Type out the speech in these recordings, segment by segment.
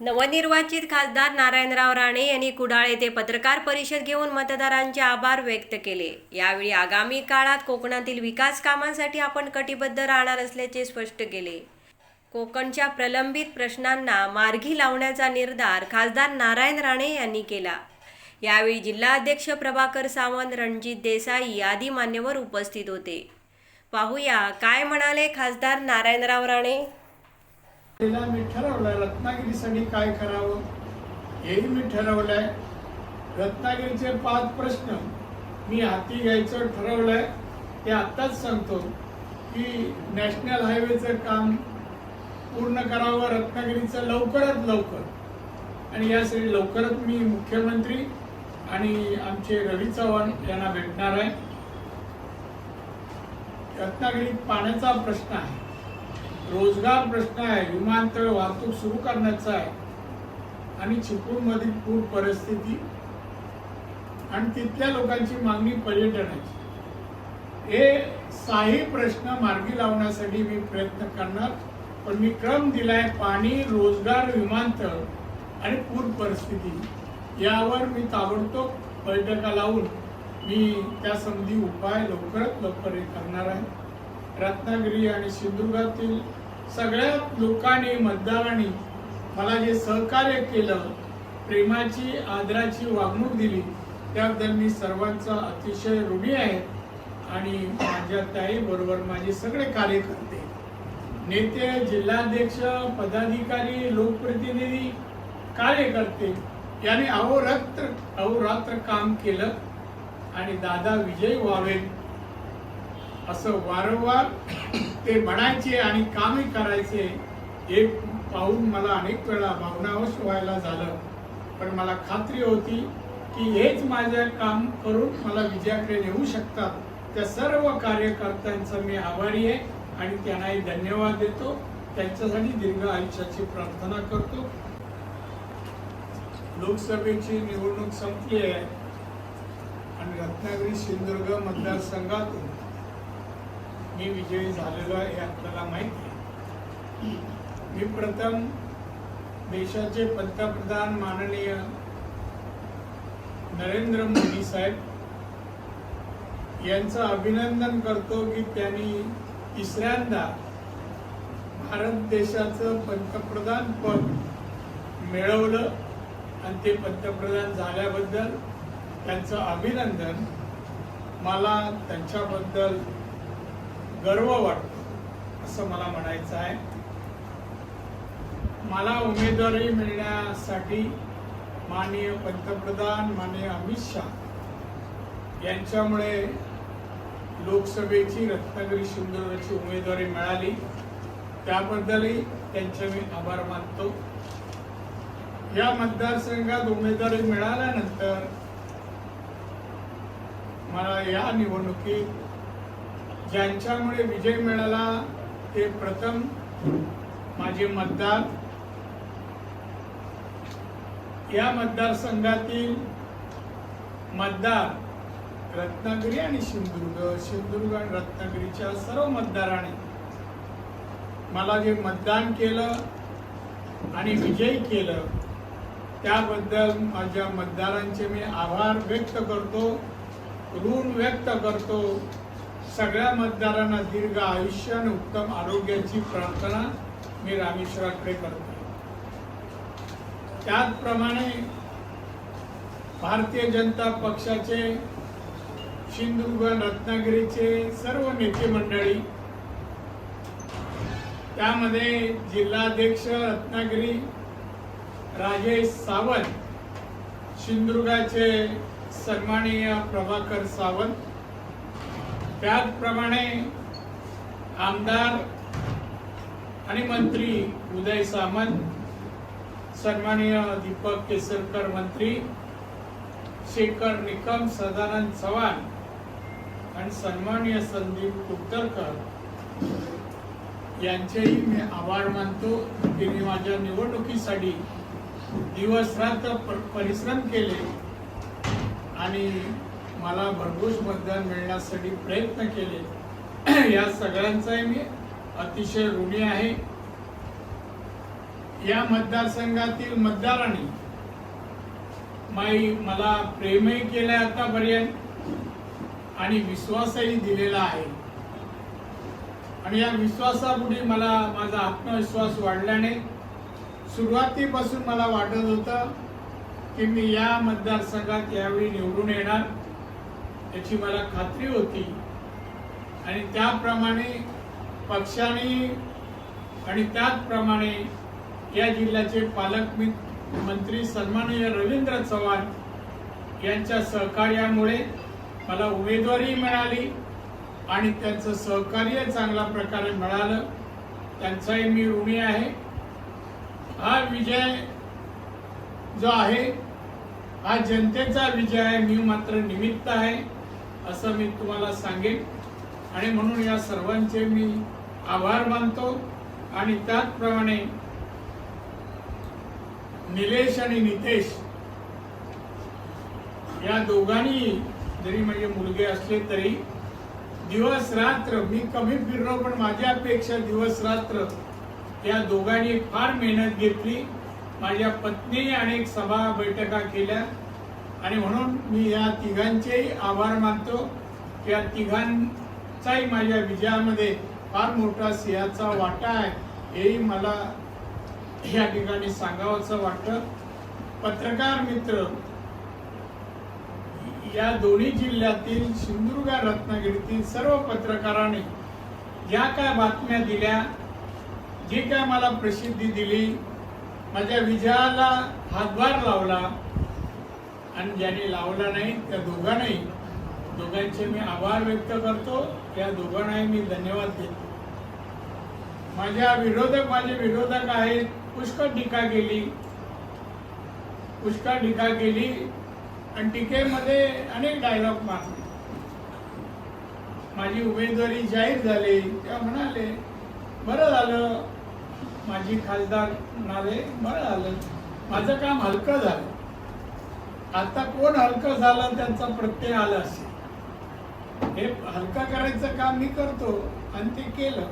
नवनिर्वाचित खासदार नारायणराव राणे यांनी कुडाळ येथे पत्रकार परिषद घेऊन मतदारांचे आभार व्यक्त केले. यावेळी आगामी काळात कोकणातील विकास कामांसाठी आपण कटिबद्ध राहणार असल्याचे स्पष्ट केले. कोकणच्या प्रलंबित प्रश्नांना मार्गी लावण्याचा निर्धार खासदार नारायण राणे यांनी केला. यावेळी जिल्हाध्यक्ष प्रभाकर सावंत रणजित देसाई आदी मान्यवर उपस्थित होते. पाहूया काय म्हणाले खासदार नारायणराव राणे? तिला मी ठरवलंय रत्नागिरीसाठी काय करावं? हेही मी ठरवलंय. रत्नागिरीचे पाच प्रश्न मी हाती घ्यायचं ठरवलंय. ते आत्ताच सांगतो की नॅशनल हायवेचं काम पूर्ण करावं रत्नागिरीचं लवकरात लवकर. आणि यासाठी लवकरच मी मुख्यमंत्री आणि आमचे रवी चव्हाण यांना भेटणार आहे. रत्नागिरीत पाण्याचा प्रश्न आहे. रोजगार प्रश्न आहे विमानतळ वाहतूक सुरू करण्याचा आहे. आणि चिपळूणमधील पूर परिस्थिती आणि तिथल्या लोकांची मागणी पर्यटनाची. हे साही प्रश्न मार्गी लावण्यासाठी मी प्रयत्न करणार पण मी क्रम दिलाय पाणी रोजगार विमानतळ आणि पूर परिस्थिती. यावर मी ताबडतोब बैठका लावून मी त्या संबंधी उपाय लवकरात लवकर हे करणार आहे. रत्नागिरी आणि सिंधुदुर्गातील सगळ्या लोकांनी मतदारांनी मला जे सहकार्य केलं प्रेमाची आदराची वागणूक दिली त्याबद्दल मी सर्वांचा अतिशय ऋणी आहे आणि माझ्या ताई बरोबर माझे सगळे कार्यकर्ते नेते जिल्हाध्यक्ष पदाधिकारी लोकप्रतिनिधी कार्यकर्ते यांनी अहोरात्र अहोरात्र काम केलं आणि दादा विजय व्हावे असं वारंवार ते म्हणायचे आणि कामही करायचे हे पाहून मला अनेक वेळा भावनावश व्हायला झालं. पण मला खात्री होती की हेच माझे काम करून मला विजयाकडे नेऊ शकतात. त्या सर्व कार्यकर्त्यांचा मी आभारी आहे आणि त्यांनाही धन्यवाद देतो. त्यांच्यासाठी दीर्घ आयुष्याची प्रार्थना करतो. लोकसभेची निवडणूक संपली आहे. आणि रत्नागिरी सिंधुदुर्ग मतदारसंघातून मी विजयी झालेलो आहे हे आपल्याला माहिती मी प्रथम देशाचे पंतप्रधान माननीय नरेंद्र मोदी साहेब यांचं अभिनंदन करतो की त्यांनी तिसऱ्यांदा भारत देशाचं पंतप्रधान पद मिळवलं आणि ते पंतप्रधान झाल्याबद्दल त्यांचं अभिनंदन. मला त्यांच्याबद्दल गर्व वाटतो असं मला म्हणायचं आहे. मला उमेदवारी मिळण्यासाठी माननीय पंतप्रधान माननीय अमित शहा यांच्यामुळे लोकसभेची रत्नागिरी सिंधुदुर्गची उमेदवारी मिळाली. त्याबद्दलही त्यांचे मी आभार मानतो. या मतदारसंघात उमेदवारी मिळाल्यानंतर मला या निवडणुकीत ज्यांच्यामुळे विजय मिळाला ते प्रथम माझे मतदार. या मतदारसंघातील मतदार रत्नागिरी आणि सिंधुदुर्ग. सिंधुदुर्ग आणि रत्नागिरीच्या सर्व मतदारांनी मला जे मतदान केलं आणि विजयी केलं त्याबद्दल माझ्या मतदारांचे मी आभार व्यक्त करतो ऋण व्यक्त करतो. सगळ्या मतदारांना दीर्घ आयुष्य आणि उत्तम आरोग्याची प्रार्थना मी रामेश्वराकडे करतो. त्याचप्रमाणे भारतीय जनता पक्षाचे सिंधुदुर्ग रत्नागिरीचे सर्व नेते मंडळी त्यामध्ये जिल्हाध्यक्ष रत्नागिरी राजेश सावंत सिंधुदुर्गाचे सन्माननीय प्रभाकर सावंत त्याचप्रमाणे आमदार आणि मंत्री उदय सामंत सन्माननीय दीपक केसरकर मंत्री शेखर निकम सदानंद चव्हाण आणि सन्माननीय संदीप कुपतरकर यांचेही मी आभार मानतो. त्यांनी माझ्या निवडणुकीसाठी दिवस रात्र परिश्रम केले आणि मला भरघोस मतदान मिळण्यासाठी प्रयत्न केले. या सगळ्यांचाही मी अतिशय ऋणी आहे. या मतदारसंघातील मतदारांनी माई मला प्रेमही केलं आतापर्यंत आणि विश्वासही दिलेला आहे. आणि या विश्वासापुढे मला माझा आत्मविश्वास वाढल्याने सुरुवातीपासून मला वाटत होतं की मी या मतदारसंघात यावेळी निवडून येणार. याची मला खात्री होती. आणि त्याप्रमाणे पक्षाने आणि त्याचप्रमाणे या जिल्ह्याचे पालक मंत्री सन्माननीय रवींद्र चव्हाण यांच्या सहकार्यामुळे मला उमेदवारी मिळाली आणि त्यांचं सहकार्य चांगल्या प्रकारे मिळालं. त्यांचाही मी ऋणी आहे. हा विजय जो आहे हा जनतेचा विजय आहे मी मात्र निमित्त आहे. असं मी तुम्हाला सांगेन. आणि म्हणून या सर्वांचे मी आभार मानतो. आणि त्याचप्रमाणे निलेश आणि नितेश या दोघांनी जरी माझे मुलगे असले तरी दिवस रात्र मी कमी फिरलो पण माझ्यापेक्षा दिवस रात्र या दोघांनी फार मेहनत घेतली. माझ्या पत्नीने अनेक सभा बैठका केल्या. आणि म्हणून मी या तिघांचेही आभार मानतो. की या तिघांचाही माझ्या विजयामध्ये फार मोठा सिंहाचा वाटा आहे. हेही मला या ठिकाणी सांगावंसं वाटतं. पत्रकार मित्र या दोन्ही जिल्ह्यातील सिंधुदुर्ग रत्नागिरीतील सर्व पत्रकारांनी ज्या काय बातम्या दिल्या जी काय मला प्रसिद्धी दिली माझ्या विजयाला हातभार लावला आणि ज्यांनी लावला नाही त्या दोघांनाही. दोघांचे मी आभार व्यक्त करतो. त्या दोघांनाही मी धन्यवाद देतो. माझ्या विरोधक माझे विरोधक आहेत. पुष्कळ टीका केली. पुष्कळ टीका केली. आणि टीकेमध्ये अनेक डायलॉग मारले माझी उमेदवारी जाहीर झाली. तेव्हा म्हणाले बरं झालं. माझी खासदार म्हणाले बरं झालं. माझं काम हलकं झालं. आता कोण हलकं झालं त्यांचा प्रत्यय आला असेल? हे हलका करायचं काम मी करतो आणि ते केलं.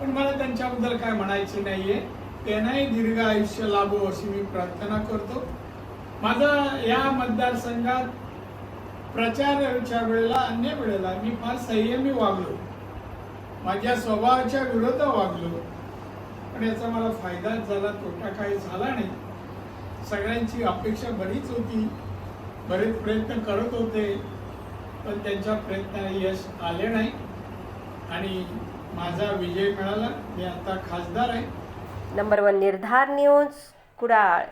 पण मला त्यांच्याबद्दल काय म्हणायचे नाहीये. त्यांनाही दीर्घ आयुष्य लाभो अशी मी प्रार्थना करतो. माझा या मतदारसंघात प्रचाराच्या वेळेला अन्य वेळेला मी फार संयमी वागलो. माझ्या स्वभावाच्या विरोधात वागलो. पण याचा मला फायदाच झाला तोटा काही झाला नाही. सगळ्यांची अपेक्षा बरीच होती. बरेच प्रयत्न करत होते पण त्यांच्या प्रयत्नाला यश आले नाही. आणि माझा विजय मिळाला. मी आता खासदार आहे. Number one Nirdhar news Kudal.